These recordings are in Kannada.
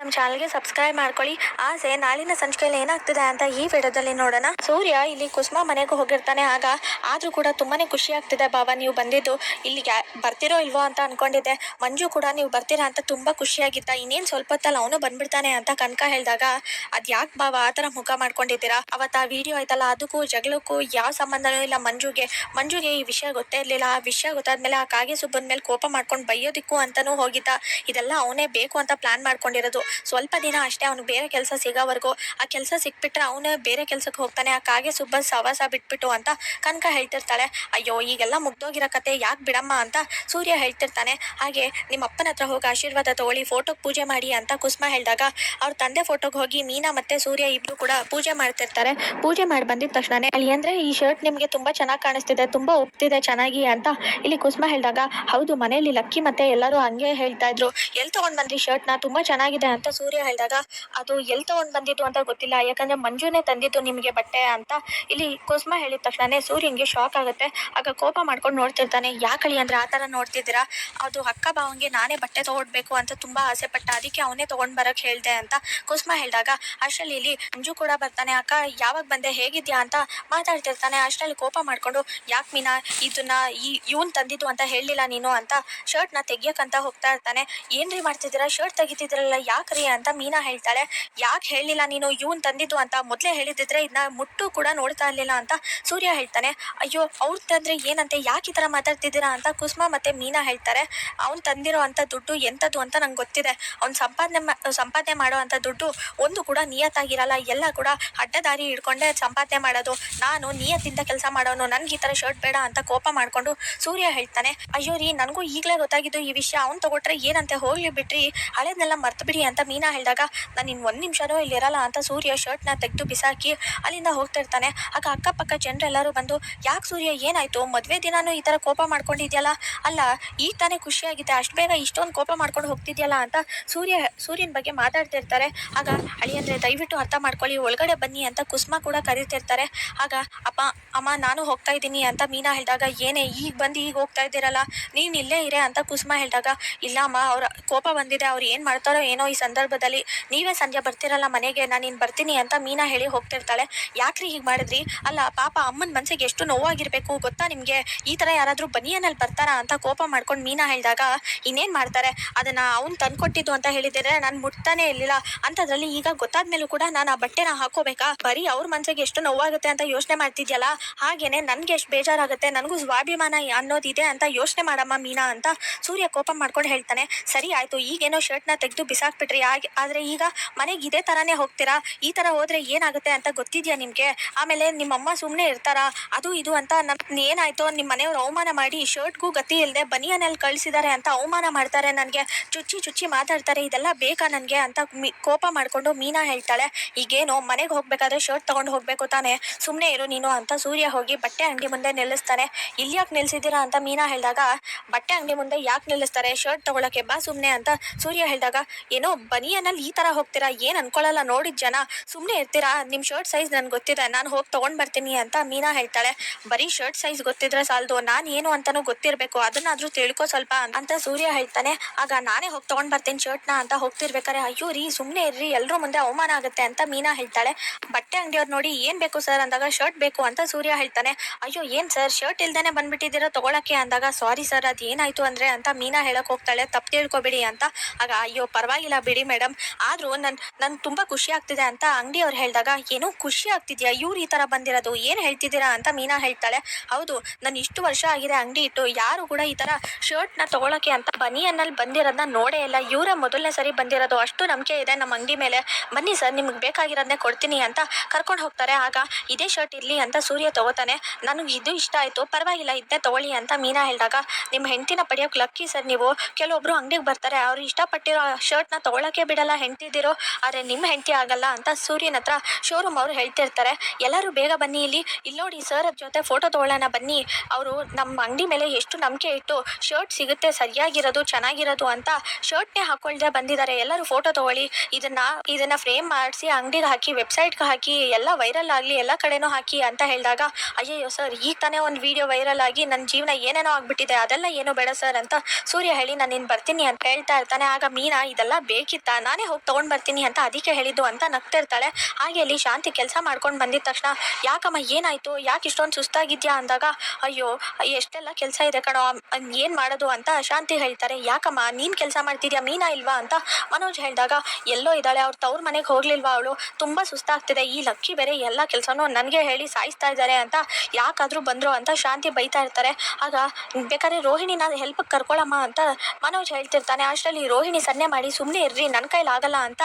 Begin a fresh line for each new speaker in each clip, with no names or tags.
ನಮ್ಮ ಚಾನಲ್ಗೆ ಸಬ್ಸ್ಕ್ರೈಬ್ ಮಾಡ್ಕೊಳ್ಳಿ. ಆಸೆ ನಾಳಿನ ಸಂಚಿಕೆಯಲ್ಲಿ ಏನಾಗ್ತಿದೆ ಅಂತ ಈ ವಿಡಿಯೋದಲ್ಲಿ ನೋಡೋಣ. ಸೂರ್ಯ ಇಲ್ಲಿ ಕುಸ್ಮಾ ಮನೆಗೂ ಹೋಗಿರ್ತಾನೆ. ಆಗ ಆದರೂ ಕೂಡ ತುಂಬಾನೇ ಖುಷಿ ಆಗ್ತಿದೆ. ಬಾಬಾ ನೀವು ಬಂದಿದ್ದು ಇಲ್ಲಿಗೆ ಬರ್ತಿರೋ ಇಲ್ವೋ ಅಂತ ಅನ್ಕೊಂಡಿದ್ದೆ. ಮಂಜು ಕೂಡ, ನೀವು ಬರ್ತೀರಾ ಅಂತ ತುಂಬ ಖುಷಿಯಾಗಿತ್ತ ಇನ್ನೇನು ಸ್ವಲ್ಪ ಹೊತ್ತಲ್ಲ ಅವನು ಬಂದ್ಬಿಡ್ತಾನೆ ಅಂತ ಕನಕ ಹೇಳಿದಾಗ ಅದ್ಯಾಕೆ ಬಾಬಾ ಆ ಥರ ಮುಖ ಮಾಡ್ಕೊಂಡಿದ್ದೀರಾ? ಅವತ್ತು ಆ ವಿಡಿಯೋ ಆಯ್ತಲ್ಲ, ಅದಕ್ಕೂ ಜಗಳಕ್ಕೂ ಯಾವ ಸಂಬಂಧನೂ ಇಲ್ಲ ಮಂಜುಗೆ. ಮಂಜುಗೆ ಈ ವಿಷಯ ಗೊತ್ತೇ ಇರಲಿಲ್ಲ. ಆ ವಿಷಯ ಗೊತ್ತಾದ್ಮೇಲೆ ಆ ಕಾಗೆ ಸುಬ್ಬನ ಮೇಲೆ ಕೋಪ ಮಾಡ್ಕೊಂಡು ಬೈಯೋದಿಕ್ಕೂ ಅಂತಲೂ ಹೋಗಿದ್ದ. ಇದೆಲ್ಲ ಅವನೇ ಬೇಕು ಅಂತ ಪ್ಲಾನ್ ಮಾಡ್ಕೊಂಡಿರೋದು. ಸ್ವಲ್ಪ ದಿನ ಅಷ್ಟೇ ಅವ್ನಿಗೆ ಬೇರೆ ಕೆಲಸ ಸಿಗೋವರೆಗೂ. ಆ ಕೆಲಸ ಸಿಕ್ಬಿಟ್ರೆ ಅವನೇ ಬೇರೆ ಕೆಲಸಕ್ಕೆ ಹೋಗ್ತಾನೆ. ಆ ಕಾಗೆ ಸುಬ್ಬ ಸವಾಸ ಬಿಟ್ಬಿಟ್ಟು ಅಂತ ಕನಕ ಹೇಳ್ತಿರ್ತಾಳೆ. ಅಯ್ಯೋ, ಈಗೆಲ್ಲ ಮುಗ್ದೋಗಿರೋ ಕತೆ ಯಾಕೆ ಬಿಡಮ್ಮ ಅಂತ ಸೂರ್ಯ ಹೇಳ್ತಿರ್ತಾನೆ. ಹಾಗೆ ನಿಮ್ಮ ಅಪ್ಪನ ಹತ್ರ ಹೋಗಿ ಆಶೀರ್ವಾದ ತಗೊಳ್ಳಿ, ಫೋಟೋಗೆ ಪೂಜೆ ಮಾಡಿ ಅಂತ ಕುಸುಮ ಹೇಳಿದಾಗ ಅವ್ರ ತಂದೆ ಫೋಟೋಗೆ ಹೋಗಿ ಮೀನಾ ಮತ್ತೆ ಸೂರ್ಯ ಇಬ್ರು ಕೂಡ ಪೂಜೆ ಮಾಡ್ತಿರ್ತಾರೆ. ಪೂಜೆ ಮಾಡಿ ಬಂದಿದ ತಕ್ಷಣನೇ ಅಲ್ಲಿ ಅಂದ್ರೆ ಈ ಶರ್ಟ್ ನಿಮಗೆ ತುಂಬಾ ಚೆನ್ನಾಗಿ ಕಾಣಿಸ್ತಿದೆ, ತುಂಬಾ ಒಪ್ತಿದೆ ಚೆನ್ನಾಗಿ ಅಂತ ಇಲ್ಲಿ ಕುಸುಮ ಹೇಳಿದಾಗ, ಹೌದು, ಮನೆಯಲ್ಲಿ ಲಕ್ಕಿ ಮತ್ತೆ ಎಲ್ಲರೂ ಹಂಗೆ ಹೇಳ್ತಾ ಇದ್ರು. ಎಲ್ಲಿ ತಗೊಂಡ್ ಬಂದ್ರಿ ಶರ್ಟ್ನ ತುಂಬಾ ಚೆನ್ನಾಗಿದೆ ಅಂತ ಸೂರ್ಯ ಹೇಳಿದಾಗ, ಅದು ಎಲ್ಲಿ ತಗೊಂಡ್ ಬಂದಿದ್ದು ಅಂತ ಗೊತ್ತಿಲ್ಲ. ಯಾಕಂದ್ರೆ ಮಂಜುನೇ ತಂದಿತ್ತು ನಿಮಗೆ ಬಟ್ಟೆ ಅಂತ. ಇಲ್ಲಿ ಕುಸುಮ ಹೇಳಿದ ತಕ್ಷಣನೇ ಸೂರ್ಯನಿಗೆ ಶಾಕ್ ಆಗುತ್ತೆ. ಆಗ ಕೋಪ ಮಾಡ್ಕೊಂಡು ನೋಡ್ತಿರ್ತಾನೆ ಯಾಕಳಿ ಅಂದ್ರೆ ಆ ಥರ ನೋಡ್ತಿದ್ದೀರಾ? ಅದು ಅಕ್ಕ ಭಾವಂಗೆ ನಾನೇ ಬಟ್ಟೆ ತಗೊಡ್ಬೇಕು ಅಂತ ತುಂಬಾ ಆಸೆ ಪಟ್ಟ, ಅದಕ್ಕೆ ಅವನೇ ತಗೊಂಡ್ ಬರಕ್ ಹೇಳ್ದೆ ಅಂತ ಕುಸುಮ ಹೇಳಿದಾಗ, ಅಷ್ಟರಲ್ಲಿ ಇಲ್ಲಿ ಮಂಜು ಕೂಡ ಬರ್ತಾನೆ. ಅಕ್ಕ, ಯಾವಾಗ ಬಂದೆ, ಹೇಗಿದ್ಯಾ ಅಂತ ಮಾತಾಡ್ತಿರ್ತಾನೆ. ಅಷ್ಟರಲ್ಲಿ ಕೋಪ ಮಾಡ್ಕೊಂಡು, ಯಾಕೆ ಮೀನಾ, ಇದನ್ನ ಈ, ಇವನ್ ತಂದಿದ್ದು ಅಂತ ಹೇಳಲಿಲ್ಲ ನೀನು? ಅಂತ ಶರ್ಟ್ನ ತೆಗಿಯಕ್ಕಂತ ಹೋಗ್ತಾ ಇರ್ತಾನೆ. ಏನ್ರಿ ಮಾಡ್ತಿದ್ದೀರಾ? ಶರ್ಟ್ ತೆಗಿತಿದ್ರಲ್ಲ ಯಾಕ್ರಿ ಅಂತ ಮೀನಾ ಹೇಳ್ತಾಳೆ. ಯಾಕೆ ಹೇಳಲಿಲ್ಲ ನೀನು? ಇವನ್ ತಂದಿದ್ದು ಅಂತ ಮೊದಲೇ ಹೇಳಿದ್ರೆ ಇದನ್ನ ಮುಟ್ಟು ಕೂಡ ನೋಡ್ತಾ ಇರಲಿಲ್ಲ ಅಂತ ಸೂರ್ಯ ಹೇಳ್ತಾನೆ. ಅಯ್ಯೋ, ಅವ್ರ ತಂದ್ರೆ ಏನಂತೆ? ಯಾಕೆ ಈ ಥರ ಮಾತಾಡ್ತಿದ್ದೀರಾ ಅಂತ ಕುಸುಮ ಮತ್ತೆ ಮೀನಾ ಹೇಳ್ತಾರೆ. ಅವ್ನು ತಂದಿರೋ ಅಂತ ದುಡ್ಡು ಎಂಥದ್ದು ಅಂತ ನಂಗೆ ಗೊತ್ತಿದೆ. ಅವ್ನು ಸಂಪಾದನೆ ಸಂಪಾದನೆ ಮಾಡೋ ಅಂತ ದುಡ್ಡು ಒಂದು ಕೂಡ ನಿಯತ್ತಾಗಿರಲ್ಲ. ಎಲ್ಲ ಕೂಡ ಅಡ್ಡದಾರಿ ಹಿಡ್ಕೊಂಡೆ ಸಂಪಾದನೆ ಮಾಡೋದು. ನಾನು ನಿಯತ್ತಿಂದ ಕೆಲಸ ಮಾಡೋನು. ನನ್ಗೆ ಈ ಥರ ಶರ್ಟ್ ಬೇಡ ಅಂತ ಕೋಪ ಮಾಡ್ಕೊಂಡು ಸೂರ್ಯ ಹೇಳ್ತಾನೆ. ಅಯ್ಯೋ ರೀ, ನನಗೂ ಈಗಲೇ ಗೊತ್ತಾಗಿದ್ದು ಈ ವಿಷಯ. ಅವ್ನು ತಗೊಟ್ರೆ ಏನಂತೆ? ಹೋಗ್ಲಿ ಬಿಟ್ರಿ. ಹಳೇದನ್ನೆಲ್ಲ ಮರ್ತು ಬಿಡಿ ಅಂತ ಮೀನಾ ಹೇಳಿದಾಗ, ನಾನು ಇನ್ನು ಒಂದು ನಿಮಿಷನೂ ಇಲ್ಲಿರಲ್ಲ ಅಂತ ಸೂರ್ಯ ಶರ್ಟ್ನ ತೆಗೆದು ಬಿಸಾಕಿ ಅಲ್ಲಿಂದ ಹೋಗ್ತಿರ್ತಾನೆ ಆಗ ಅಕ್ಕಪಕ್ಕ ಜನರೆಲ್ಲರೂ ಬಂದು, ಯಾಕೆ ಸೂರ್ಯ, ಏನಾಯಿತು? ಮದುವೆ ದಿನಾನು ಈ ಥರ ಕೋಪ ಮಾಡ್ಕೊಂಡಿದ್ಯಲ್ಲ? ಅಲ್ಲ, ಈಗ ತಾನೇ ಖುಷಿಯಾಗಿದೆ ಅಷ್ಟು ಬೇಗ ಇಷ್ಟೊಂದು ಕೋಪ ಮಾಡ್ಕೊಂಡು ಹೋಗ್ತಿದ್ಯಲ್ಲ ಅಂತ ಸೂರ್ಯ, ಸೂರ್ಯನ ಬಗ್ಗೆ ಮಾತಾಡ್ತಿರ್ತಾರೆ ಆಗ ಅಳಿಯಂದ್ರೆ ದಯವಿಟ್ಟು ಅರ್ಥ ಮಾಡ್ಕೊಳ್ಳಿ, ಒಳಗಡೆ ಬನ್ನಿ ಅಂತ ಕುಸುಮ ಕೂಡ ಕರೀತಿರ್ತಾರೆ ಆಗ, ಅಪ್ಪ, ಅಮ್ಮ, ನಾನು ಹೋಗ್ತಾ ಇದ್ದೀನಿ ಅಂತ ಮೀನಾ ಹೇಳಿದಾಗ, ಏನೇ, ಈಗ ಬಂದು ಈಗ ಹೋಗ್ತಾ ಇದ್ದೀರಲ್ಲ? ನೀನು ಇಲ್ಲೇ ಇರೇ ಅಂತ ಕುಸುಮ ಹೇಳಿದಾಗ, ಇಲ್ಲ, ಅಮ್ಮ, ಅವ್ರ ಕೋಪ ಬಂದಿದೆ. ಅವ್ರು ಏನು ಮಾಡ್ತಾರೋ ಏನೋ ಈ ಸಂದರ್ಭದಲ್ಲಿ ನೀವೇ ಸಂಜೆ ಬರ್ತಿರಲ್ಲ ಮನೆಗೆ ನಾನು ಇನ್ನು ಬರ್ತೀನಿ ಅಂತ ಮೀನಾ ಹೇಳಿ ಹೋಗ್ತಿರ್ತಾಳೆ. ಯಾಕ್ರಿ ಹೀಗೆ ಮಾಡಿದ್ರಿ? ಅಲ್ಲ, ಪಾಪ ಅಮ್ಮನ ಮನ್ಸಿಗೆ ಎಷ್ಟು ನೋವಾಗಿರಬೇಕು ಗೊತ್ತಾ ನಿಮಗೆ? ಈ ಥರ ಯಾರಾದರೂ ಬನಿಯನಲ್ಲಿ ಬರ್ತಾರಾ ಅಂತ ಕೋಪ ಮಾಡ್ಕೊಂಡು ಮೀನಾ ಹೇಳಿದಾಗ, ಇನ್ನೇನು ಮಾಡ್ತಾರೆ? ಅದನ್ನ ಅವ್ನು ತಂದ್ಕೊಟ್ಟಿದ್ದು ಅಂತ ಹೇಳಿದರೆ ನಾನು ಮುಟ್ತಾನೆ ಇರಲಿಲ್ಲ. ಅಂಥದ್ರಲ್ಲಿ ಈಗ ಗೊತ್ತಾದ ಮೇಲೂ ಕೂಡ ನಾನು ಆ ಬಟ್ಟೆನ ಹಾಕೋಬೇಕಾ? ಬರೀ ಅವ್ರ ಮನ್ಸಿಗೆ ಎಷ್ಟು ನೋವಾಗುತ್ತೆ ಅಂತ ಯೋಚನೆ ಮಾಡ್ತಿದ್ಯಲ್ಲ? ಹಾಗೇನೆ ನನ್ಗೆ ಎಷ್ಟು ಬೇಜಾರಾಗುತ್ತೆ, ನನಗೂ ಸ್ವಾಭಿಮಾನ ಅನ್ನೋದಿದೆ ಅಂತ ಯೋಚನೆ ಮಾಡಮ್ಮ ಮೀನಾ ಅಂತ ಸೂರ್ಯ ಕೋಪ ಮಾಡ್ಕೊಂಡು ಹೇಳ್ತಾನೆ. ಸರಿ, ಆಯ್ತು, ಈಗೇನೋ ಶರ್ಟ್ನ ತೆಗೆದು ಬಿಸಾಕ್ಬಿಟ್ರಿ. ಹಾಗೆ, ಆದರೆ ಈಗ ಮನೆಗೆ ಇದೇ ಥರನೇ ಹೋಗ್ತೀರಾ? ಈ ಥರ ಹೋದರೆ ಏನಾಗುತ್ತೆ ಅಂತ ಗೊತ್ತಿದೆಯಾ ನಿಮಗೆ? ಆಮೇಲೆ ನಿಮ್ಮಮ್ಮ ಸುಮ್ಮನೆ ಇರ್ತಾರಾ? ಅದು ಇದು ಅಂತ ನನ್ನ ಏನಾಯಿತು? ನಿಮ್ಮ ಮನೆಯವ್ರು ಅವಮಾನ ಮಾಡಿ ಶರ್ಟ್ಗೂ ಗತಿ ಇಲ್ಲದೆ ಬನಿಯನಲ್ಲಿ ಕಳಿಸಿದ್ದಾರೆ ಅಂತ ಅವಮಾನ ಮಾಡ್ತಾರೆ ನನಗೆ. ಚುಚ್ಚಿ ಚುಚ್ಚಿ ಮಾತಾಡ್ತಾರೆ, ಇದೆಲ್ಲ ಬೇಕಾ ನನಗೆ ಅಂತ ಮಿ, ಕೋಪ ಮಾಡಿಕೊಂಡು ಮೀನಾ ಹೇಳ್ತಾಳೆ. ಈಗೇನು, ಮನೆಗೆ ಹೋಗ್ಬೇಕಾದ್ರೆ ಶರ್ಟ್ ತೊಗೊಂಡು ಹೋಗಬೇಕು ತಾನೇ. ಸುಮ್ಮನೆ ಇರು ನೀನು ಅಂತ ಸೂರ್ಯ ಹೋಗಿ ಬಟ್ಟೆ ಅಂಗಡಿ ಮುಂದೆ ನಿಲ್ಲಿಸ್ತಾನೆ. ಇಲ್ಲಿ ಯಾಕೆ ನಿಲ್ಸಿದ್ದೀರಾ ಅಂತ ಮೀನಾ ಹೇಳಿದಾಗ, ಬಟ್ಟೆ ಅಂಗಡಿ ಮುಂದೆ ಯಾಕೆ ನಿಲ್ಲಿಸ್ತಾರೆ? ಶರ್ಟ್ ತಗೊಳಕ್ಕೆ ಬಾ ಸುಮ್ಮನೆ ಅಂತ ಸೂರ್ಯ ಹೇಳಿದಾಗ, ಏನೋ ಬನಿಯನಲ್ಲಿ ಈ ಥರ ಹೋಗ್ತೀರಾ? ಏನು ಅನ್ಕೊಳ್ಳಲ್ಲ ನೋಡಿದ ಜನ ಸುಮ್ಮನೆ ಇರ್ತೀರಾ? ನಿಮ್ಮ ಶರ್ಟ್ ಸೈಜ್ ನನ್ಗೆ ಗೊತ್ತಿದೆ. ನಾನು ಹೋಗಿ ತೊಗೊಂಡು ಬರ್ತೀನಿ ಅಂತ ಮೀನಾ ಹೇಳ್ತಾಳೆ. ಬರೀ ಶರ್ಟ್ ಸೈಜ್ ಗೊತ್ತಿದ್ರೆ ಸಾಲದು. ನಾನು ಏನು ಅಂತಾನೂ ಗೊತ್ತಿರಬೇಕು. ಅದನ್ನಾದರೂ ತಿಳ್ಕೊ ಸ್ವಲ್ಪ ಅಂತ ಸೂರ್ಯ ಹೇಳ್ತಾನೆ. ಆಗ ನಾನೇ ಹೋಗಿ ತೊಗೊಂಡು ಬರ್ತೀನಿ ಶರ್ಟ್ನ ಅಂತ ಹೋಗ್ತಿರ್ಬೇಕಾರೆ, ಅಯ್ಯೋ ರೀ ಸುಮ್ಮನೆ ಇರ್ರಿ. ಎಲ್ಲರೂ ಮುಂದೆ ಅವಮಾನ ಆಗುತ್ತೆ ಅಂತ ಮೀನಾ ಹೇಳ್ತಾಳೆ. ಬಟ್ಟೆ ಅಂಗಡಿಯವ್ರು ನೋಡಿ, ಏನು ಬೇಕು ಸರ್? ಅಂದಾಗ ಶರ್ಟ್ ಬೇಕು ಅಂತ ಸೂರ್ಯ ಹೇಳ್ತಾನೆ. ಅಯ್ಯೋ, ಏನು ಸರ್? ಶರ್ಟ್ ಇಲ್ದೇನೆ ಬಂದ್ಬಿಟ್ಟಿದ್ದೀರಾ? ತಗೊಳಕ್ಕೆ ಅಂದಾಗ, ಸಾರಿ ಸರ್, ಅದು ಏನಾಯ್ತು ಅಂದ್ರೆ ಅಂತ ಮೀನಾ ಹೇಳಕ್ ಹೋಗ್ತಾಳೆ. ತಪ್ಪು ತಿಳ್ಕೊಬೇಡಿ ಅಂತ. ಆಗ, ಅಯ್ಯೋ, ಪರವಾಗಿಲ್ಲ. ಬಿಡಿ ಮೇಡಮ್. ಆದರೂ ನನ್ ನನ್ ತುಂಬಾ ಖುಷಿ ಆಗ್ತಿದೆ ಅಂತ ಅಂಗಡಿಯವ್ರು ಹೇಳಿದಾಗ, ಏನೋ ಖುಷಿ ಆಗ್ತಿದ್ಯಾ? ಇವ್ರು ಈ ತರ ಬಂದಿರೋದು. ಏನು ಹೇಳ್ತಿದ್ದೀರಾ? ಅಂತ ಮೀನಾ ಹೇಳ್ತಾಳೆ. ಹೌದು, ನಾನು ಇಷ್ಟು ವರ್ಷ ಆಗಿದೆ ಅಂಗಡಿ ಇಟ್ಟು, ಯಾರು ಕೂಡ ಈ ತರ ಶರ್ಟ್ನ ತೊಗೊಳಕ್ಕೆ ಅಂತ ಬನಿಯನ್ನಲ್ಲಿ ಬಂದಿರೋದನ್ನ ನೋಡೇ ಇಲ್ಲ. ಇವರ ಮೊದಲನೇ ಸರಿ ಬಂದಿರೋದು. ಅಷ್ಟು ನಂಬಿಕೆ ಇದೆ ನಮ್ಮ ಅಂಗಡಿ ಮೇಲೆ. ಬನ್ನಿ ಸರ್, ನಿಮ್ಗೆ ಬೇಕಾಗಿರೋದನ್ನೇ ಕೊಡ್ತೀನಿ ಅಂತ ಕರ್ಕೊಂಡು ಹೋಗ್ತಾರೆ. ಆಗ ಇದೇ ಶರ್ಟ್ ಇರಲಿ ಅಂತ ಸೂರ್ಯ ತಗೋತಾನೆ. ನನಗೆ ಇದು ಇಷ್ಟ ಆಯಿತು. ಪರವಾಗಿಲ್ಲ ಇದನ್ನೇ ತಗೊಳ್ಳಿ ಅಂತ ಮೀನಾ ಹೇಳಿದಾಗ ನಿಮ್ಮ ಹೆಂಡತಿನ ಪಡೆಯೋಕೆ ಲಕ್ಕಿ ಸರ್ ನೀವು. ಕೆಲವೊಬ್ಬರು ಅಂಗಡಿಗೆ ಬರ್ತಾರೆ. ಅವ್ರು ಇಷ್ಟಪಟ್ಟಿರೋ ಶರ್ಟ್ನ ತಗೊಳಕ್ಕೆ ಬಿಡಲ್ಲ ಹೆಂಡ್ತಿದ್ದೀರೋ ಆದರೆ ನಿಮ್ಮ ಹೆಂಡತಿ ಆಗಲ್ಲ ಅಂತ ಸೂರ್ಯನ ಹತ್ರ ಶೋರೂಮ್ ಅವರು ಹೇಳ್ತಿರ್ತಾರೆ. ಎಲ್ಲರೂ ಬೇಗ ಬನ್ನಿ ಇಲ್ಲಿ. ಇಲ್ಲಿ ನೋಡಿ ಸರ್ ಜೊತೆ ಫೋಟೋ ತಗೊಳ್ಳೋಣ, ಬನ್ನಿ. ಅವರು ನಮ್ಮ ಅಂಗಡಿ ಮೇಲೆ ಎಷ್ಟು ನಂಬಿಕೆ ಇಟ್ಟು ಶರ್ಟ್ ಸಿಗುತ್ತೆ, ಸರಿಯಾಗಿರೋದು, ಚೆನ್ನಾಗಿರೋದು ಅಂತ ಶರ್ಟ್ನೇ ಹಾಕೊಳ್ದೆ ಬಂದಿದ್ದಾರೆ. ಎಲ್ಲರೂ ಫೋಟೋ ತಗೊಳ್ಳಿ. ಇದನ್ನ ಇದನ್ನ ಫ್ರೇಮ್ ಮಾಡಿಸಿ, ಅಂಗಡಿಗೆ ಹಾಕಿ ವೆಬ್ಸೈಟ್ಗೆ ಹಾಕಿ, ಎಲ್ಲ ವೈರಲ್ ಆಗಲಿ, ಎಲ್ಲ ಕಡೆನೂ ಹಾಕಿ ಅಂತ ಹೇಳಿದಾಗ, ಅಯ್ಯಯ್ಯೋ ಸರ್ ಈಗ ತಾನೇ ಒಂದು ವಿಡಿಯೋ ವೈರಲ್ ಆಗಿ ನನ್ನ ಜೀವನ ಏನೇನೋ ಆಗ್ಬಿಟ್ಟಿದೆ. ಅದೆಲ್ಲ ಏನೋ ಬೇಡ ಸರ್ ಅಂತ ಸೂರ್ಯ ಹೇಳಿ, ನಾನು ಇನ್ನು ಬರ್ತೀನಿ ಅಂತ ಹೇಳ್ತಾ ಇರ್ತಾನೆ. ಆಗ ಮೀನಾ, ಇದೆಲ್ಲ ಬೇಗ ಬೇಕಿತ್ತಾ? ನಾನೇ ಹೋಗಿ ತೊಗೊಂಡು ಬರ್ತೀನಿ ಅಂತ ಅದಕ್ಕೆ ಹೇಳಿದ್ದು ಅಂತ ನಗ್ತಿರ್ತಾಳೆ ಹಾಗೆ ಅಲ್ಲಿ ಶಾಂತಿ ಕೆಲಸ ಮಾಡ್ಕೊಂಡು ಬಂದಿದ ತಕ್ಷಣ, ಯಾಕಮ್ಮ, ಏನಾಯ್ತು? ಯಾಕೆ ಇಷ್ಟೊಂದು ಸುಸ್ತಾಗಿದ್ಯಾ? ಅಂದಾಗ, ಅಯ್ಯೋ, ಎಷ್ಟೆಲ್ಲ ಕೆಲಸ ಇದೆ ಕಣೋ ಏನು ಮಾಡೋದು? ಅಂತ ಶಾಂತಿ ಹೇಳ್ತಾರೆ. ಯಾಕಮ್ಮ, ನೀನು ಕೆಲಸ ಮಾಡ್ತಿದ್ಯಾ? ಮೀನಾ ಇಲ್ವಾ? ಅಂತ ಮನೋಜ್ ಹೇಳಿದಾಗ, ಎಲ್ಲೋ ಇದ್ದಾಳೆ, ಅವ್ರ ತವ್ರ ಮನೆಗೆ ಹೋಗ್ಲಿಲ್ವಾ ಅವಳು? ತುಂಬ ಸುಸ್ತಾಗ್ತಿದೆ. ಈ ಲಕ್ಕಿ ಬೇರೆ ಎಲ್ಲ ಕೆಲಸನೂ ನನಗೆ ಹೇಳಿ ಸಾಯಿಸ್ತಾ ಇದ್ದಾರೆ ಅಂತ ಯಾಕಾದರೂ ಬಂದರು ಅಂತ ಶಾಂತಿ ಬೈತಾ ಇರ್ತಾರೆ. ಆಗ, ಬೇಕಾದ್ರೆ ರೋಹಿಣಿನ ಹೆಲ್ಪ್ ಕರ್ಕೊಳಮ್ಮ ಅಂತ ಮನೋಜ್ ಹೇಳ್ತಿರ್ತಾನೆ. ಅಷ್ಟರಲ್ಲಿ ರೋಹಿಣಿ ಸನ್ನೆ ಮಾಡಿ ಸುಮ್ಮನೆ ಇರ್ರಿ ನನ್ನ ಕೈಲಾಗಲ್ಲ ಅಂತ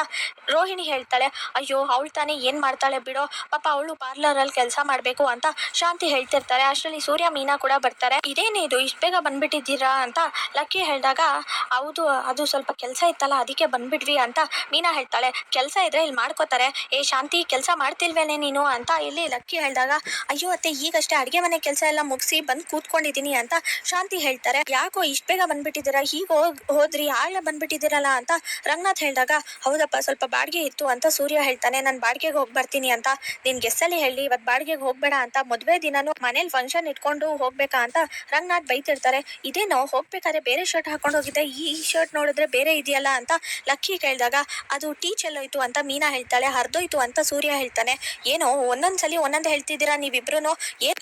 ರೋಹಿಣಿ ಹೇಳ್ತಾಳೆ. ಅಯ್ಯೋ, ಅವಳು ತಾನೇ ಏನು ಮಾಡ್ತಾಳೆ ಬಿಡೋ. ಪಾಪ ಅವಳು ಪಾರ್ಲರಲ್ಲಿ ಕೆಲಸ ಮಾಡಬೇಕು ಅಂತ ಶಾಂತಿ ಹೇಳ್ತಿರ್ತಾರೆ. ಅಷ್ಟರಲ್ಲಿ ಸೂರ್ಯ, ಮೀನಾ ಕೂಡ ಬರ್ತಾರೆ. ಇದೇನೇ ಇದು? ಇಷ್ಟು ಬೇಗ ಬಂದ್ಬಿಟ್ಟಿದ್ದೀರಾ ಅಂತ ಲಕ್ಕಿ ಹೇಳಿದಾಗ, ಹೌದು, ಅದು ಸ್ವಲ್ಪ ಕೆಲಸ ಇತ್ತಲ್ಲ, ಅದಕ್ಕೆ ಬಂದ್ಬಿಡ್ವಿ ಅಂತ ಮೀನಾ ಹೇಳ್ತಾಳೆ. ಕೆಲಸ ಇದ್ರೆ ಇಲ್ಲಿ ಮಾಡ್ಕೋತಾರೆ. ಏ, ಶಾಂತಿ, ಕೆಲಸ ಮಾಡ್ತಿಲ್ವೇನೆ ನೀನು ಅಂತ ಇಲ್ಲಿ ಲಕ್ಕಿ ಹೇಳಿದಾಗ, ಅಯ್ಯೋ ಅತ್ತೆ, ಈಗಷ್ಟೇ ಅಡುಗೆ ಮನೆ ಕೆಲಸ ಎಲ್ಲ ಮುಗಿಸಿ ಬಂದು ಕೂತ್ಕೊಂಡಿದ್ದೀನಿ ಅಂತ ಶಾಂತಿ ಹೇಳ್ತಾರೆ. ಯಾಕೋ ಇಷ್ಟು ಬೇಗ ಬಂದ್ಬಿಟ್ಟಿದ್ದೀರಾ? ಹೀಗೆ ಹೋಗ್, ಹೋದ್ರಿ ಆಳ ಬಂದ್ಬಿಟ್ಟಿದ್ದೀರಲ್ಲ ಅಂತ ರಂಗನಾಥ್ ಹೇಳಿದಾಗ, ಹೌದಪ್ಪ, ಸ್ವಲ್ಪ ಬಾಡಿಗೆ ಇತ್ತು ಅಂತ ಸೂರ್ಯ ಹೇಳ್ತಾನೆ, ನಾನು ಬಾಡಿಗೆಗೆ ಹೋಗಿ ಬರ್ತೀನಿ ಅಂತ. ನಿನ್ ಗೆಸ್ಸಲ್ಲಿ ಹೇಳಿ ಇವತ್ತು ಬಾಡಿಗೆಗೆ ಹೋಗ್ಬೇಡ ಅಂತ ಮದುವೆ ದಿನಾನು ಮನೇಲಿ ಫಂಕ್ಷನ್ ಇಟ್ಕೊಂಡು ಹೋಗ್ಬೇಕಾ ಅಂತ ರಂಗನಾಥ್ ಬೈತಿರ್ತಾರೆ. ಇದೇನೋ ಹೋಗ್ಬೇಕಾದ್ರೆ ಬೇರೆ ಶರ್ಟ್ ಹಾಕೊಂಡು ಹೋಗಿದ್ದೆ ಈ ಶರ್ಟ್ ನೋಡಿದ್ರೆ ಬೇರೆ ಇದೆಯಲ್ಲ ಅಂತ ಲಕ್ಕಿ ಕೇಳಿದಾಗ, ಅದು ಟೀ ಚೆಲ್ಲೋಯ್ತು ಅಂತ ಮೀನಾ ಹೇಳ್ತಾಳೆ, ಹರಿದೋಯ್ತು ಅಂತ ಸೂರ್ಯ ಹೇಳ್ತಾನೆ. ಏನೋ ಒಂದೊಂದ್ಸಲಿ ಒಂದೊಂದು ಹೇಳ್ತಿದ್ದೀರಾ ನೀವಿಬ್ರು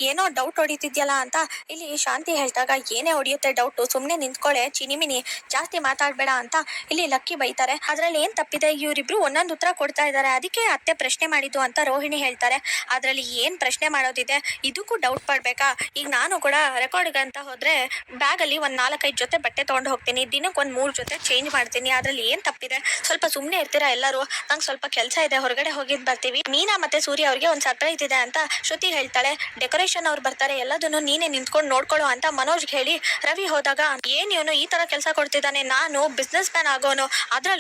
ಏನೋ ಡೌಟ್ ಹೊಡಿತಿದ್ಯಲ್ಲ ಅಂತ ಇಲ್ಲಿ ಶಾಂತಿ ಹೇಳ್ದಾಗ, ಏನೇ ಹೊಡಿಯುತ್ತೆ ಡೌಟು ಸುಮ್ಮನೆ ನಿಂತ್ಕೊಳ್ಳೆ ಚಿನಿಮಿನಿ, ಜಾಸ್ತಿ ಮಾತಾಡಬೇಡ ಅಂತ ಇಲ್ಲಿ ಲಕ್ಕಿ ಬೈತಾರೆ. ಅದ್ರಲ್ಲಿ ಏನು ತಪ್ಪಿದೆ? ಇವರಿಬ್ರು ಒಂದೊಂದು ಉತ್ತರ ಕೊಡ್ತಾ ಇದ್ದಾರೆ. ಅದಕ್ಕೆ ಅತ್ತೆ ಪ್ರಶ್ನೆ ಮಾಡಿದ್ದು ಅಂತ ರೋಹಿಣಿ ಹೇಳ್ತಾರೆ. ಅದರಲ್ಲಿ ಏನು ಪ್ರಶ್ನೆ ಮಾಡೋದಿದೆ? ಇದಕ್ಕೂ ಡೌಟ್ ಪಡ್ಬೇಕಾ? ಈಗ ನಾನು ಕೂಡ ರೆಕಾರ್ಡ್ಗೆ ಅಂತ ಹೋದ್ರೆ ಬ್ಯಾಗ್ ಅಲ್ಲಿ ಒಂದ್ ನಾಲ್ಕೈದು ಜೊತೆ ಬಟ್ಟೆ ತಗೊಂಡು ಹೋಗ್ತೀನಿ. ದಿನಕ್ಕೆ ಒಂದ್ ಮೂರು ಜೊತೆ ಚೇಂಜ್ ಮಾಡ್ತೀನಿ. ಅದ್ರಲ್ಲಿ ಏನು ತಪ್ಪಿದೆ? ಸ್ವಲ್ಪ ಸುಮ್ಮನೆ ಇರ್ತೀರಾ ಎಲ್ಲರೂ? ನಂಗೆ ಸ್ವಲ್ಪ ಕೆಲಸ ಇದೆ. ಹೊರಗಡೆ ಹೋಗಿದ್ ಬರ್ತೀವಿ. ಮೀನಾ ಮತ್ತೆ ಸೂರ್ಯ ಅವ್ರಿಗೆ ಒಂದು ಸರ್ಪ್ರೈಸ್ ಇದೆ ಅಂತ ಶ್ರುತಿ ಹೇಳ್ತಾಳೆ. ಡೆಕೋರೇಷನ್ ಅವ್ರು ಬರ್ತಾರೆ. ಎಲ್ಲದನ್ನು ನೀನೇ ನಿಂತ್ಕೊಂಡು ನೋಡ್ಕೊಳ್ಳೋ ಅಂತ ಮನೋಜ್ಗೆ ಹೇಳಿ ರವಿ ಹೋದಾಗ, ಏನ್ ಇವನು ಈ ತರ ಕೆಲಸ ಕೊಡ್ತಿದ್ದಾನೆ? ನಾನು ಬಿಸ್ನೆಸ್ ಮ್ಯಾನ್ ಆಗೋನು. ಅದ್ರಲ್ಲೂ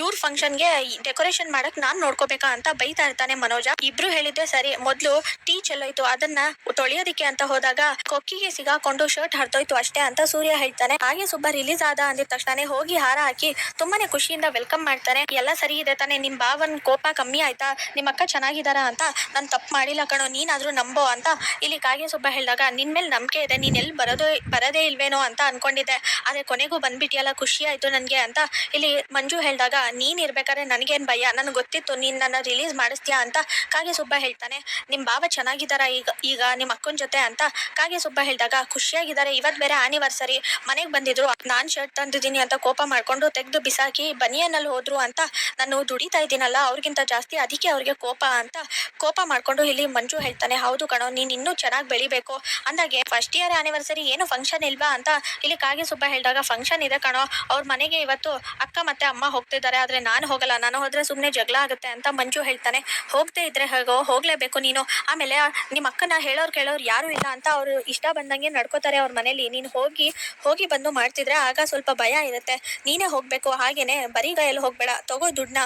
ಇವ್ರ ಫಂಕ್ಷನ್ಗೆ ಡೆಕೋರೇಷನ್ ಮಾಡಕ್ ನಾನ್ ನೋಡ್ಕೋಬೇಕಾ ಅಂತ ಬೈತಾ ಇರ್ತಾನೆ ಮನೋಜ. ಇಬ್ರು ಹೇಳಿದ್ದೆ, ಸರಿ, ಮೊದ್ಲು ಟೀ ಚೆಲ್ಲೋಯ್ತು ಅದನ್ನ ತೊಳೆಯೋದಿಕ್ಕೆ ಅಂತ ಹೋದಾಗ ಕೊಕ್ಕಿಗೆ ಸಿಗಾಕೊಂಡು ಶರ್ಟ್ ಹರ್ತೋಯ್ತು ಅಷ್ಟೇ ಅಂತ ಸೂರ್ಯ ಹೇಳ್ತಾನೆ. ಹಾಗೆ ಸುಬ್ಬ ರಿಲೀಸ್ ಆದ ಅಂದಿದ ತಕ್ಷಣ ಹೋಗಿ ಹಾರ ಹಾಕಿ ತುಂಬಾನೇ ಖುಷಿಯಿಂದ ವೆಲ್ಕಮ್ ಮಾಡ್ತಾನೆ. ಎಲ್ಲ ಸರಿ ಇದೆ ತಾನೆ, ನಿಮ್ ಬಾವನ್ ಕೋಪ ಕಮ್ಮಿ ಆಯ್ತಾ? ನಿಮ್ಮ ಅಕ್ಕ ಚೆನ್ನಾಗಿದಾರ ಅಂತ ನಾನು ತಪ್ಪು ಮಾಡಿಲ್ಲ ಕಣೋ, ನೀನಾದ್ರೂ ನಂಬೋ ಅಂತ ಇಲ್ಲಿ ಕಾಗೆ ಸುಬ್ಬ ಹೇಳಿದಾಗ, ನಿನ್ ಮೇಲೆ ನಂಬಿಕೆ ಇದೆ, ನೀನ್ ಎಲ್ಲಿ ಬರೋದು, ಬರದೇ ಇಲ್ವೇನೋ ಅಂತ ಅನ್ಕೊಂಡಿದ್ದೆ. ಆದ್ರೆ ಕೊನೆಗೂ ಬಂದ್ಬಿಟ್ಟಿಯಲ್ಲ ಖುಷಿ ಆಯ್ತು ನನ್ಗೆ ಅಂತ ಇಲ್ಲಿ ಮಂಜು ಹೇಳಿದಾಗ, ನೀನು ಇರ್ಬೇಕಾದ್ರೆ ನನಗೇನು ಭಯ? ನನಗೆ ಗೊತ್ತಿತ್ತು ನೀನು ನನ್ನ ರಿಲೀಸ್ ಮಾಡಿಸ್ತೀಯಾ ಅಂತ ಕಾಗೆ ಸುಬ್ಬ ಹೇಳ್ತಾನೆ. ನಿಮ್ಮ ಬಾವ ಚೆನ್ನಾಗಿದ್ದಾರ ಈಗ ಈಗ ನಿಮ್ಮ ಅಕ್ಕನ ಜೊತೆ ಅಂತ ಕಾಗೆ ಸುಬ್ಬ ಹೇಳಿದಾಗ, ಖುಷಿಯಾಗಿದ್ದಾರೆ ಇವತ್ತು ಬೇರೆ ಆನಿವರ್ಸರಿ ಮನೆಗೆ ಬಂದಿದ್ರು. ನಾನು ಶರ್ಟ್ ತಂದಿದ್ದೀನಿ ಅಂತ ಕೋಪ ಮಾಡ್ಕೊಂಡು ತೆಗೆದು ಬಿಸಾಕಿ ಬನಿಯನಲ್ಲಿ ಹೋದ್ರು ಅಂತ ನಾನು ದುಡಿತಾ ಇದ್ದೀನಲ್ಲ, ಅವ್ರಿಗಿಂತ ಜಾಸ್ತಿ ಅದಕ್ಕೆ ಅವ್ರಿಗೆ ಕೋಪ ಅಂತ ಕೋಪ ಮಾಡ್ಕೊಂಡು ಇಲ್ಲಿ ಮಂಜು ಹೇಳ್ತಾನೆ, ಹೌದು ಕಣೋ, ನೀನು ಇನ್ನೂ ಚೆನ್ನಾಗಿ ಬೆಳಿಬೇಕು. ಅಂದಾಗೆ ಫಸ್ಟ್ ಇಯರ್ ಆನಿವರ್ಸರಿ ಏನು ಫಂಕ್ಷನ್ ಇಲ್ವಾ? ಅಂತ ಇಲ್ಲಿ ಕಾಗೆ ಸುಬ್ಬ ಹೇಳಿದಾಗ ಫಂಕ್ಷನ್ ಇದೆ ಕಣೋ. ಅವ್ರ ಮನೆಗೆ ಇವತ್ತು ಅಕ್ಕ ಮತ್ತೆ ಅಮ್ಮ ಹೋಗ್ತಿದ್ದಾರೆ, ಆದ್ರೆ ನಾನು ಹೋಗಲ್ಲ. ನಾನು ಹೋದ್ರೆ ಸುಮ್ಮನೆ ಜಗಳ ಆಗುತ್ತೆ ಅಂತ ಮಂಜು ಹೇಳ್ತಾನೆ. ಹೋಗ್ತೇ ಇದ್ರೆ ಹೇಗೋ, ಹೋಗ್ಲೇಬೇಕು ನೀನು. ಆಮೇಲೆ ನಿಮ್ಮ ಅಕ್ಕನ ಹೇಳೋರು ಕೇಳೋರು ಯಾರು ಇಲ್ಲ ಅಂತ ಅವರು ಇಷ್ಟ ಬಂದಂಗೆ ನಡ್ಕೋತಾರೆ ಅವ್ರ ಮನೇಲಿ. ನೀನು ಹೋಗಿ ಹೋಗಿ ಬಂದು ಮಾಡ್ತಿದ್ರೆ ಆಗ ಸ್ವಲ್ಪ ಭಯ ಇರುತ್ತೆ. ನೀನೇ ಹೋಗ್ಬೇಕು, ಹಾಗೇನೆ ಬರಿಗೈಯಲ್ಲಿ ಹೋಗ್ಬೇಡ. ತಗೋ ದುಡ್ಡನ್ನ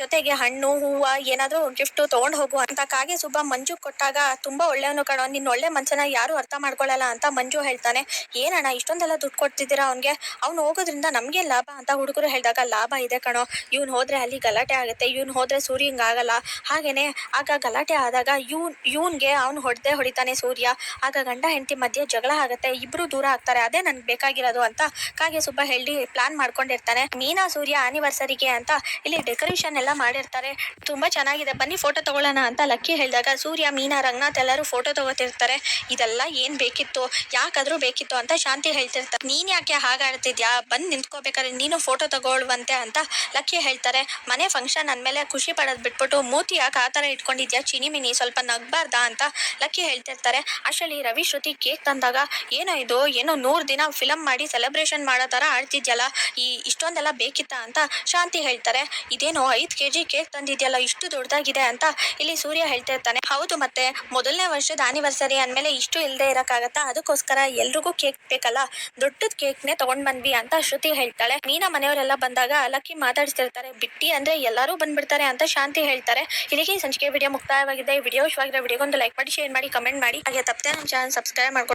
ಜೊತೆಗೆ ಹಣ್ಣು, ಹೂವು, ಏನಾದರೂ ಗಿಫ್ಟ್ ತೊಗೊಂಡು ಹೋಗು ಅಂತ ಕಾಗೆ ಸುಬ್ಬ ಮಂಜು ಕೊಟ್ಟಾಗ ತುಂಬಾ ಒಳ್ಳೆಯವನು ಕಣ. ನಿನ್ನ ಒಳ್ಳೆ ಮನ್ಸನ್ನ ಯಾರು ಅರ್ಥ ಮಾಡ್ಕೊಳ್ಳಲ್ಲ ಅಂತ ಮಂಜು ಹೇಳ್ತಾನೆ. ಏನಣ್ಣ, ಇಷ್ಟೊಂದೆಲ್ಲ ದುಡ್ಡು ಕೊಡ್ತಿದ್ದೀರಾ ಅವ್ನಿಗೆ? ಅವ್ನು ಹೋಗೋದ್ರಿಂದ ನಮಗೆ ಲಾಭ ಅಂತ ಹುಡುಗರು ಹೇಳಿದಾಗ ಲಾಭ ಇದೆ ಕಣೋ. ಇವ್ನು ಹೋದ್ರೆ ಅಲ್ಲಿ ಗಲಾಟೆ ಆಗುತ್ತೆ, ಇವ್ನು ಹೋದ್ರೆ ಸೂರ್ಯ ಆಗಲ್ಲ. ಹಾಗೇನೆ ಆಗ ಗಲಾಟೆ ಆದಾಗ ಇವ್ನು, ಇವ್ನ್ಗೆ ಅವ್ನು ಹೊಡೆದೇ ಹೊಡಿತಾನೆ ಸೂರ್ಯ. ಆಗ ಗಂಡ ಹೆಂಡತಿ ಮಧ್ಯೆ ಜಗಳ ಆಗುತ್ತೆ, ಇಬ್ರು ದೂರ ಆಗ್ತಾರೆ, ಅದೇ ನನ್ಗೆ ಬೇಕಾಗಿರೋದು ಅಂತ ಕಾಗೆ ಸುಬ್ಬ ಹೇಳಿ ಪ್ಲಾನ್ ಮಾಡ್ಕೊಂಡಿರ್ತಾನೆ. ಮೀನಾ, ಸೂರ್ಯ ಆನಿವರ್ಸರಿಗೆ ಅಂತ ಇಲ್ಲಿ ಡೆಕೋರೇಷನ್ ಎಲ್ಲ ಮಾಡಿರ್ತಾರೆ. ತುಂಬಾ ಚೆನ್ನಾಗಿದೆ, ಬನ್ನಿ ಫೋಟೋ ತಗೊಳ್ಳೋಣ ಅಂತ ಲಕ್ಕಿ ಹೇಳಿದಾಗ ಸೂರ್ಯ, ಮೀನಾ, ರಂಗನಾಥ್ ಎಲ್ಲರೂ ಫೋಟೋ ತಗೋತಿರ್ತಾರೆ. ಇದೆಲ್ಲ ಏನ್ ಬೇಕಿತ್ತು, ಯಾಕಾದ್ರೂ ಬೇಕಿತ್ತು ಅಂತ ಶಾಂತಿ ಹೇಳ್ತಿರ್ತಾರೆ. ನೀನ್ ಯಾಕೆ ಹಾಗಾಡ್ತಿದ್ಯಾ? ಬಂದ್ ನಿಂತ್ಕೋಬೇಕಾದ್ರೆ ನೀನು ಫೋಟೋ ತಗೊಳ್ಳುವಂತೆ ಅಂತ ಲಕ್ಕಿ ಹೇಳ್ತಾರೆ. ಮನೆ ಫಂಕ್ಷನ್ ಅಂದಮೇಲೆ ಖುಷಿ ಪಡೋದು ಬಿಟ್ಬಿಟ್ಟು ಮೂತಿ ಯಾಕೆ ಆ ಥರ ಇಟ್ಕೊಂಡಿದ್ಯಾ? ಚಿನಿಮಿನಿ ಸ್ವಲ್ಪ ನಗ್ಬಾರ್ದಾ ಅಂತ ಲಕ್ಕಿ ಹೇಳ್ತಿರ್ತಾರೆ. ಅಷ್ಟರಲ್ಲಿ ರವಿ, ಶ್ರುತಿ ಕೇಕ್ ತಂದಾಗ ಏನೋ ಇದು, ಏನೋ ನೂರು ದಿನ ಫಿಲಮ್ ಮಾಡಿ ಸೆಲೆಬ್ರೇಷನ್ ಮಾಡೋ ಥರ ಆಡ್ತಿದ್ಯಲ್ಲ, ಈ ಇಷ್ಟೊಂದೆಲ್ಲ ಬೇಕಿತ್ತಾ ಅಂತ ಶಾಂತಿ ಹೇಳ್ತಾರೆ. ಇದೇನೋ ಐದು ಕೆ ಜಿ ಕೇಕ್ ತಂದಿದ್ಯಲ್ಲ, ಇಷ್ಟು ದೊಡ್ಡದಾಗಿದೆ ಅಂತ ಇಲ್ಲಿ ಸೂರ್ಯ ಹೇಳ್ತಿರ್ತಾನೆ. ಹೌದು ಮತ್ತೆ ಮೊದಲನೇ ವರ್ಷದ ಆನಿವರ್ಸರಿ ಅಂದಮೇಲೆ ಇಷ್ಟು ಇಲ್ಲದೆ ಇರೋಕ್ಕಾಗತ್ತಾ? ಅದಕ್ಕೋಸ್ಕರ ಎಲ್ರಿಗೂ ಕೇಕ್ ಬೇಕಲ್ಲ, ದೊಡ್ಡದ ಕೇಕ್ನೇ ತೊಗೊಂಡು ಬಂದ್ವಿ ಅಂತ ಶ್ರುತಿ ಹೇಳ್ತಾಳೆ. ಮೀನಾ ಮನೆಯವರೆಲ್ಲ ಬಂದಾಗ ಲಕ್ಕಿ ಮಾತಾಡ್ತಿರ್ತಾರೆ ಬಿಟ್ಟಿ ಅಂದ್ರೆ ಎಲ್ಲರೂ ಬಂದ್ಬಿಡ್ತಾರೆ ಅಂತ ಶಾಂತಿ ಹೇಳ್ತಾರೆ. ಇಲ್ಲಿಗೆ ಸಂಚಿಕೆ ವಿಡಿಯೋ ಮುಕ್ತಾಯವಾಗಿದೆ. ವಿಡಿಯೋ ಇಷ್ಟವಾಗಿರೋ ವಿಡಿಯೋಗೊಂದು ಲೈಕ್ ಮಾಡಿ ಶೇರ್ ಮಾಡಿ ಕಮೆಂಟ್ ಮಾಡಿ. ಹಾಗೆ ತಪ್ಪದೆ ನಮ್ಮ ಚಾನಲ್ ಸಬ್ಸ್ಕ್ರೈಬ್ ಮಾಡ್ಕೊಂಡು